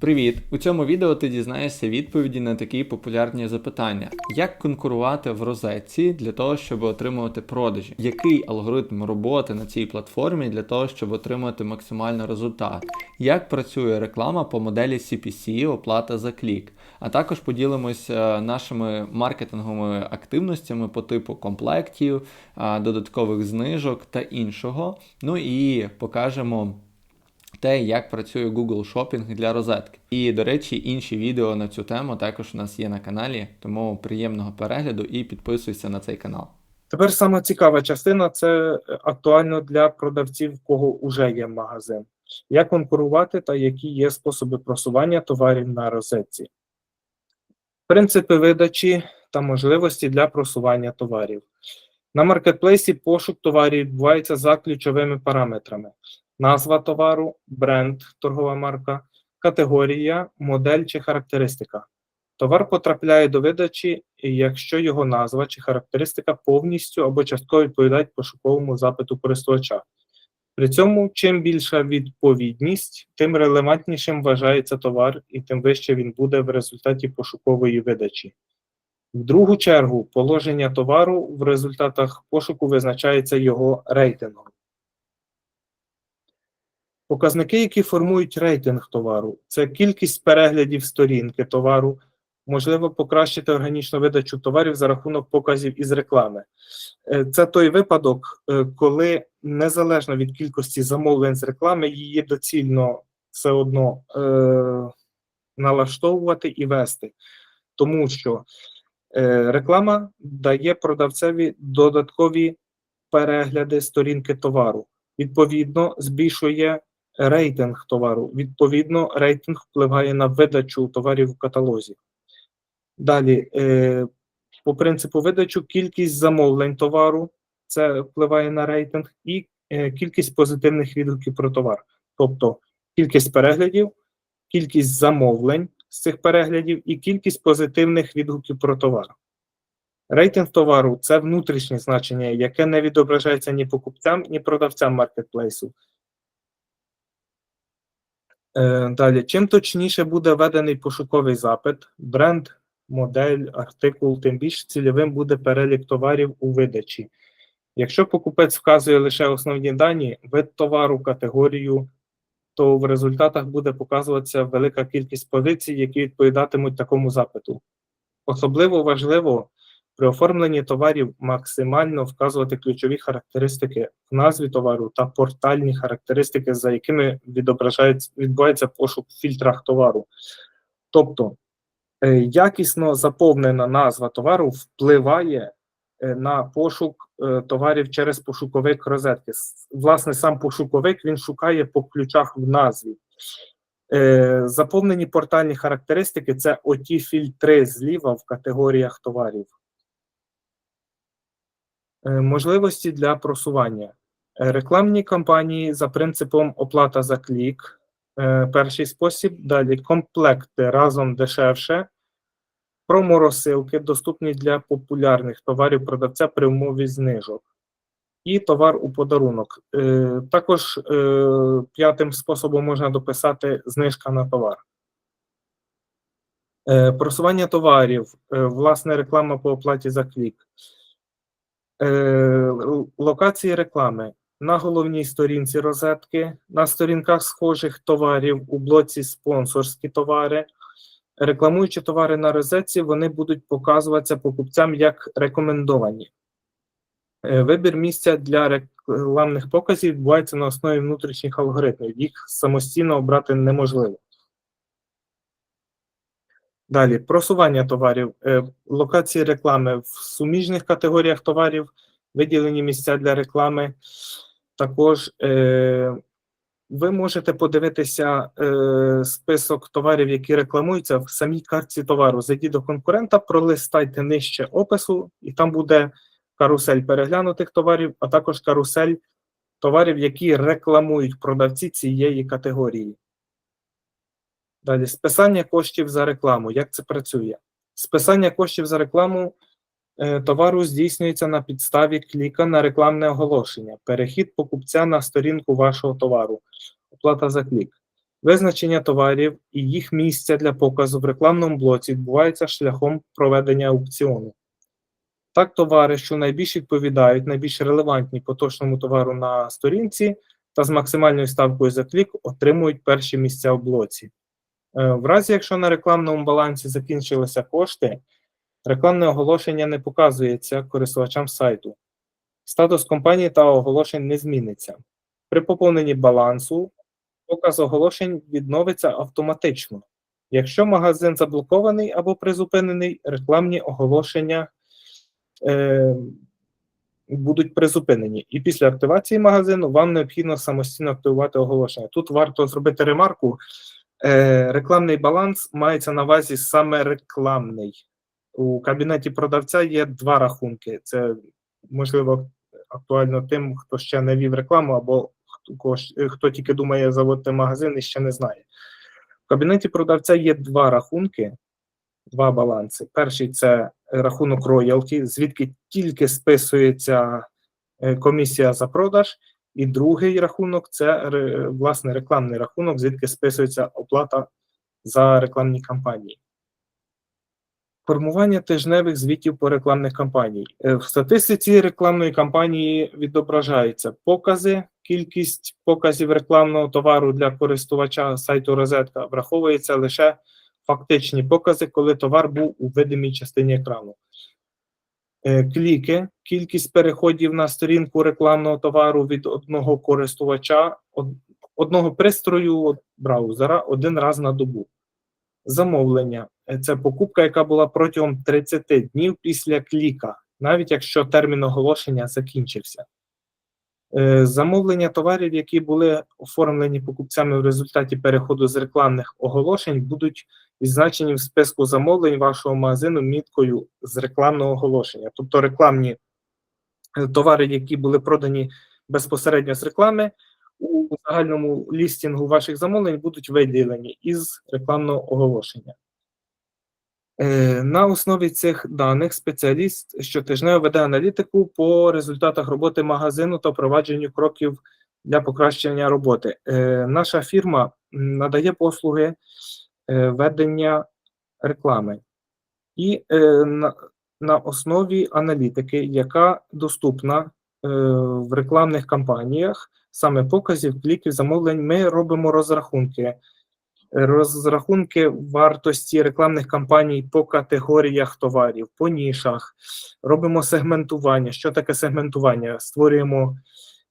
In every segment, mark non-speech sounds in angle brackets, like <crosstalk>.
Привіт! У цьому відео ти дізнаєшся відповіді на такі популярні запитання: як конкурувати в розетці для того, щоб отримувати продажі? Який алгоритм роботи на цій платформі для того, щоб отримати максимальний результат? Як працює реклама по моделі CPC, оплата за клік? А також поділимося нашими маркетинговими активностями по типу комплектів, додаткових знижок та іншого. Ну і покажемо те, як працює Google Shopping для розетки. І, до речі, інші відео на цю тему також у нас є на каналі, тому приємного перегляду і підписуйся на цей канал. Тепер сама цікава частина це актуально для продавців, в кого вже є магазин. Як конкурувати та які є способи просування товарів на розетці. Принципи видачі та можливості для просування товарів. На маркетплейсі пошук товарів відбувається за ключовими параметрами: назва товару, бренд, торгова марка, категорія, модель чи характеристика. Товар потрапляє до видачі, якщо його назва чи характеристика повністю або частково відповідають пошуковому запиту користувача. При цьому, чим більша відповідність, тим релевантнішим вважається товар і тим вище він буде в результаті пошукової видачі. В другу чергу, положення товару в результатах пошуку визначається його рейтингом. Показники, які формують рейтинг товару, це кількість переглядів сторінки товару, можливо покращити органічну видачу товарів за рахунок показів із реклами. Е, Це той випадок, е, коли незалежно від кількості замовлень з реклами, її доцільно все одно е, налаштовувати і вести, тому що е, реклама дає продавцеві додаткові перегляди сторінки товару. Відповідно, збільшує рейтинг товару. Відповідно, рейтинг впливає на видачу товарів в каталозі. Далі, е, по принципу видачу, кількість замовлень товару це впливає на рейтинг, і е, кількість позитивних відгуків про товар. Тобто кількість переглядів, кількість замовлень з цих переглядів і кількість позитивних відгуків про товар. Рейтинг товару це внутрішнє значення, яке не відображається ні покупцям, ні продавцям маркетплейсу. Е, Далі, чим точніше буде введений пошуковий запит, бренд, модель, артикул, тим більш цільовим буде перелік товарів у видачі. Якщо покупець вказує лише основні дані, вид товару, категорію, то в результатах буде показуватися велика кількість позицій, які відповідатимуть такому запиту. Особливо важливо при оформленні товарів максимально вказувати ключові характеристики в назві товару та портальні характеристики, за якими відбувається пошук в фільтрах товару. Тобто е, якісно заповнена назва товару впливає е, на пошук е, товарів через пошуковик розетки. Власне, сам пошуковик він шукає по ключах в назві. Заповнені портальні характеристики це оті фільтри зліва в категоріях товарів. Е, Можливості для просування. Е, Рекламні кампанії за принципом оплата за клік. Е, Перший спосіб. Далі комплекти разом дешевше. Проморозсилки доступні для популярних товарів продавця при умові знижок. І товар у подарунок. Також п'ятим способом можна дописати знижка на товар. Просування товарів, власне, реклама по оплаті за клік. Е, Локації реклами на головній сторінці розетки, на сторінках схожих товарів у блоці спонсорські товари. Рекламуючи товари на розетці, вони будуть показуватися покупцям як рекомендовані. Е, Вибір місця для рекламних показів відбувається на основі внутрішніх алгоритмів. Їх самостійно обрати неможливо. Далі просування товарів, Е, локації реклами в суміжних категоріях товарів, виділені місця для реклами. Також е, ви можете подивитися е, список товарів, які рекламуються в самій картці товару. Зайдіть до конкурента, пролистайте нижче опису, і там буде карусель переглянутих товарів, а також карусель товарів, які рекламують продавці цієї категорії. Далі списання коштів за рекламу. Як це працює? Списання коштів за рекламу е, товару здійснюється на підставі кліка на рекламне оголошення, перехід покупця на сторінку вашого товару, оплата за клік. Визначення товарів і їх місця для показу в рекламному блоці відбувається шляхом проведення аукціону. Так, товари, що найбільш відповідають, найбільш релевантні поточному товару на сторінці та з максимальною ставкою за клік отримують перші місця в блоці. Е, В разі, якщо на рекламному балансі закінчилися кошти, рекламне оголошення не показується користувачам сайту. Статус компанії та оголошень не зміниться. При поповненні балансу показ оголошень відновиться автоматично. Якщо магазин заблокований або призупинений, рекламні оголошення е, будуть призупинені. І після активації магазину вам необхідно самостійно активувати оголошення. Тут варто зробити ремарку. Е, рекламний баланс мається на увазі саме рекламний. У кабінеті продавця є два рахунки. Це можливо актуально тим, хто ще не вів рекламу, або хто, е, хто тільки думає заводити магазин і ще не знає. В кабінеті продавця є два рахунки, два баланси. Перший це рахунок роялті, звідки тільки списується е, комісія за продаж, і другий рахунок це власне рекламний рахунок, звідки списується оплата за рекламні кампанії. Формування тижневих звітів по рекламних кампаній. Е, В статистиці рекламної кампанії відображаються покази, кількість показів рекламного товару для користувача сайту розетка враховується лише фактичні покази, коли товар був у видимій частині екрану. Е, Кліки, кількість переходів на сторінку рекламного товару від одного користувача, одного пристрою браузера один раз на добу. Замовлення Е, це покупка, яка була протягом 30 днів після кліка, навіть якщо термін оголошення закінчився. Е, Замовлення товарів, які були оформлені покупцями в результаті переходу з рекламних оголошень, будуть відзначені в списку замовлень вашого магазину міткою з рекламного оголошення. Тобто рекламні е, товари, які були продані безпосередньо з реклами, у загальному лістінгу ваших замовлень будуть виділені із рекламного оголошення. Е, На основі цих даних спеціаліст щотижнево веде аналітику по результатах роботи магазину та впровадженню кроків для покращення роботи. Е, Наша фірма надає послуги е, ведення реклами і на, основі аналітики, яка доступна в рекламних кампаніях, саме показів, кліків, замовлень, ми робимо розрахунки розрахунки вартості рекламних кампаній по категоріях товарів, по нішах, робимо сегментування. Що таке сегментування? Створюємо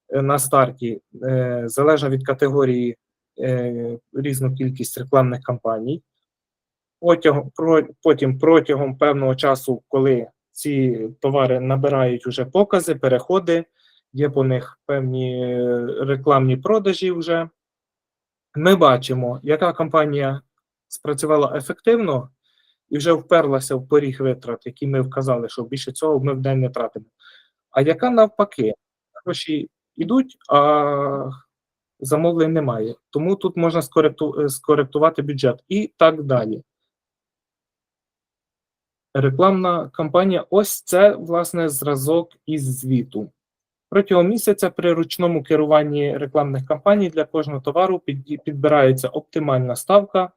е, на старті, е, залежно від категорії, е, різну кількість рекламних кампаній. Потім протягом певного часу, коли ці товари набирають уже покази, переходи, є по них певні рекламні продажі вже ми бачимо, яка компанія спрацювала ефективно і вже вперлася в поріг витрат, які ми вказали, що більше цього ми в день не тратимо. А яка навпаки, гроші йдуть, а замовлень немає. Тому тут можна е, скоректувати бюджет і так далі. Рекламна кампанія ось це, власне, зразок із звіту. Протягом місяця при ручному керуванні рекламних кампаній для кожного товару підбирається оптимальна ставка,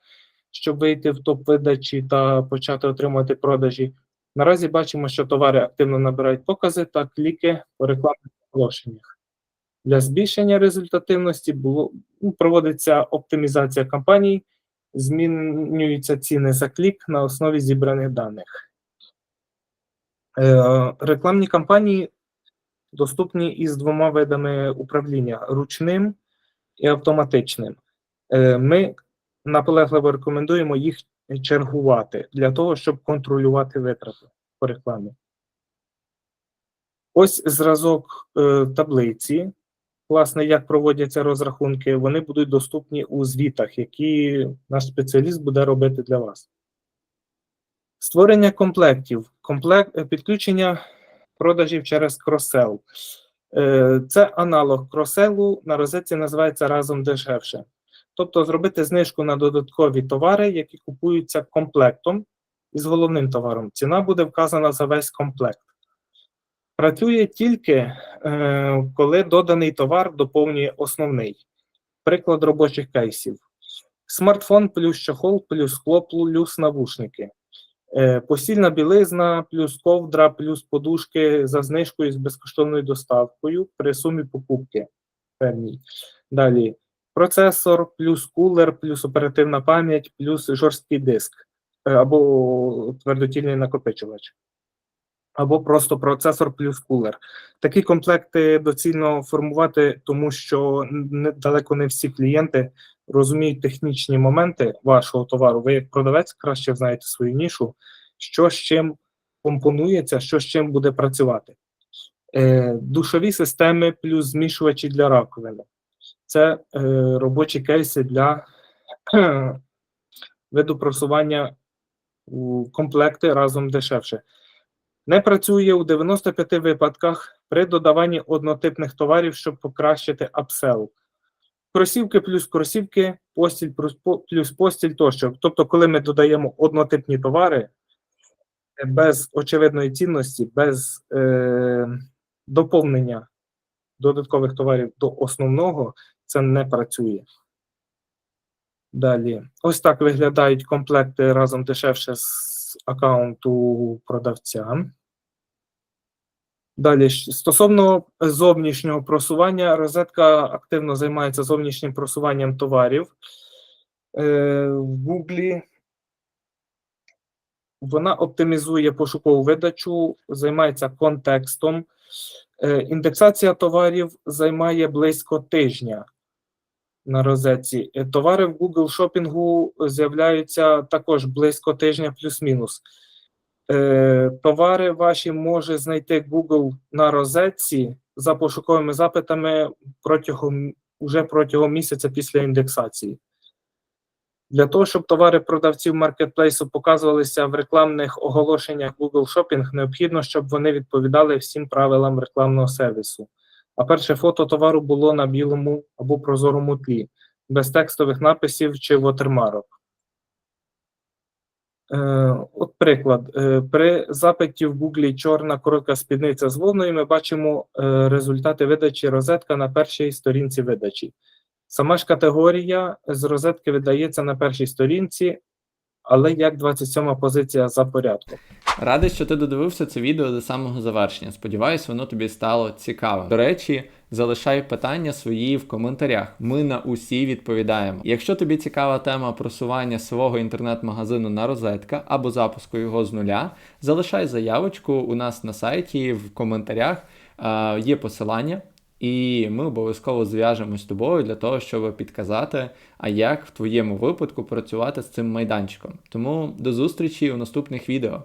щоб вийти в топ видачі та почати отримувати продажі. Наразі бачимо, що товари активно набирають покази та кліки по рекламних оголошеннях. Для збільшення результативності було, ну, проводиться оптимізація кампаній, змінюються ціни за клік на основі зібраних даних. Е, рекламні кампанії доступні із двома видами управління ручним і автоматичним. Е, Ми наполегливо рекомендуємо їх чергувати для того, щоб контролювати витрати по рекламі. Ось зразок е, таблиці. Власне, як проводяться розрахунки, вони будуть доступні у звітах, які наш спеціаліст буде робити для вас. Створення комплектів, комплект, підключення продажів через кросел. Е, Це аналог кроселу, на розетці називається разом дешевше. Тобто зробити знижку на додаткові товари, які купуються комплектом із головним товаром. Ціна буде вказана за весь комплект. Працює тільки, е, коли доданий товар доповнює основний. Приклад робочих кейсів. Смартфон плюс чохол, плюс скло, плюс навушники. Е, Постільна білизна, плюс ковдра, плюс подушки за знижкою з безкоштовною доставкою при сумі покупки певній. Далі процесор, плюс кулер, плюс оперативна пам'ять, плюс жорсткий диск е, або твердотільний накопичувач. Або просто процесор плюс кулер. Такі комплекти доцільно формувати, тому що далеко не всі клієнти розуміють технічні моменти вашого товару. Ви, як продавець, краще знаєте свою нішу, що з чим компонується, що з чим буде працювати. Е, душові системи плюс змішувачі для раковини. Це е, робочі кейси для <clears throat> виду просування у комплекти разом дешевше. Не працює у 95 випадках при додаванні однотипних товарів, щоб покращити апсел. Кросівки плюс кросівки, постіль плюс постіль тощо. Тобто, коли ми додаємо однотипні товари е, без очевидної цінності, без е, доповнення додаткових товарів до основного, це не працює. Далі. Ось так виглядають комплекти разом дешевше з аккаунту продавця. Далі, стосовно зовнішнього просування, розетка активно займається зовнішнім просуванням товарів. Е, в Гуглі вона оптимізує пошукову видачу, займається контекстом. Е, індексація товарів займає близько тижня на розетці. Е, Товари в Google шопінгу з'являються також близько тижня плюс-мінус. Е, товари ваші може знайти Google на розетці за пошуковими запитами протягом уже протягом місяця після індексації. Для того, щоб товари продавців маркетплейсу показувалися в рекламних оголошеннях Google Shopping, необхідно, щоб вони відповідали всім правилам рекламного сервісу. А перше фото товару було на білому або прозорому тлі, без текстових написів чи вотермарок. Е, От приклад. Е, При запиті в Google чорна коротка спідниця з вовною ми бачимо е, результати видачі розетка на першій сторінці видачі. Сама ж категорія з розетки видається на першій сторінці, але як 27 позиція за порядком. Радий, що ти додивився це відео до самого завершення. Сподіваюсь, воно тобі стало цікавим. До речі, залишай питання свої в коментарях. Ми на усі відповідаємо. Якщо тобі цікава тема просування свого інтернет-магазину на розетка або запуску його з нуля, залишай заявочку у нас на сайті в коментарях. Е, є посилання. І ми обов'язково зв'яжемось з тобою для того, щоб підказати, а як в твоєму випадку працювати з цим майданчиком. Тому до зустрічі у наступних відео.